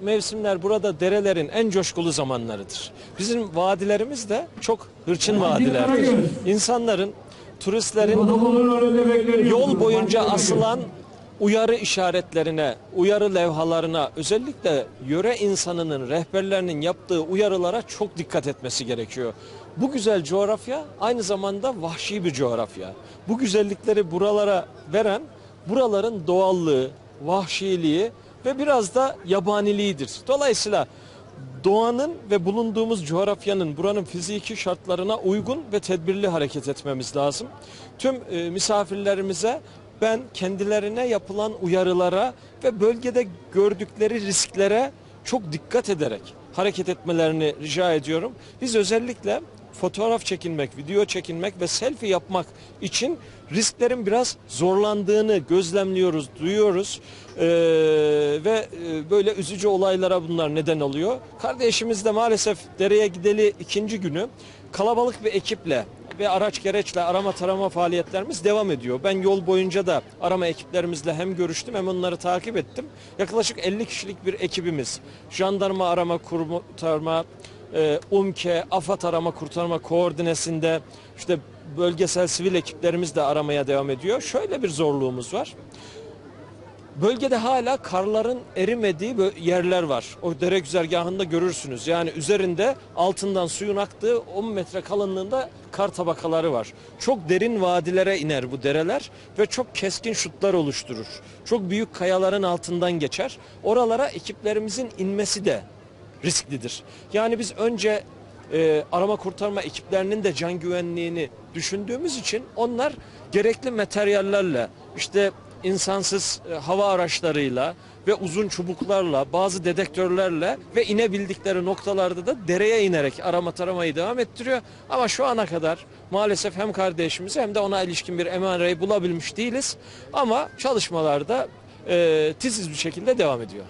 mevsimler burada derelerin en coşkulu zamanlarıdır. Bizim vadilerimiz de çok hırçın vadilerdir. İnsanların, turistlerin yol boyunca asılan uyarı işaretlerine, uyarı levhalarına, özellikle yöre insanının, rehberlerinin yaptığı uyarılara çok dikkat etmesi gerekiyor. Bu güzel coğrafya aynı zamanda vahşi bir coğrafya. Bu güzellikleri buralara veren buraların doğallığı, vahşiliği ve biraz da yabaniliğidir. Dolayısıyla doğanın ve bulunduğumuz coğrafyanın buranın fiziki şartlarına uygun ve tedbirli hareket etmemiz lazım. Tüm e, misafirlerimize ben kendilerine yapılan uyarılara ve bölgede gördükleri risklere çok dikkat ederek hareket etmelerini rica ediyorum. Biz özellikle fotoğraf çekinmek, video çekinmek ve selfie yapmak için risklerin biraz zorlandığını gözlemliyoruz, duyuyoruz Ee, ve e, böyle üzücü olaylara bunlar neden oluyor. Kardeşimiz de maalesef dereye gideli ikinci günü kalabalık bir ekiple ve araç gereçle arama tarama faaliyetlerimiz devam ediyor. Ben yol boyunca da arama ekiplerimizle hem görüştüm hem onları takip ettim. Yaklaşık 50 kişilik bir ekibimiz. Jandarma arama kurtarma, e, UMKE, AFAD arama kurtarma koordinesinde işte bölgesel sivil ekiplerimiz de aramaya devam ediyor. Şöyle bir zorluğumuz var. Bölgede hala karların erimediği yerler var. O dere güzergahında görürsünüz. Yani üzerinde altından suyun aktığı 10 metre kalınlığında kar tabakaları var. Çok derin vadilere iner bu dereler ve çok keskin şutlar oluşturur. Çok büyük kayaların altından geçer. Oralara ekiplerimizin inmesi de risklidir. Yani biz önce e, arama kurtarma ekiplerinin de can güvenliğini düşündüğümüz için onlar gerekli materyallerle işte insansız e, hava araçlarıyla ve uzun çubuklarla bazı dedektörlerle ve inebildikleri noktalarda da dereye inerek arama taramayı devam ettiriyor. Ama şu ana kadar maalesef hem kardeşimizi hem de ona ilişkin bir emareyi bulabilmiş değiliz. Ama çalışmalarda e, titiz bir şekilde devam ediyor.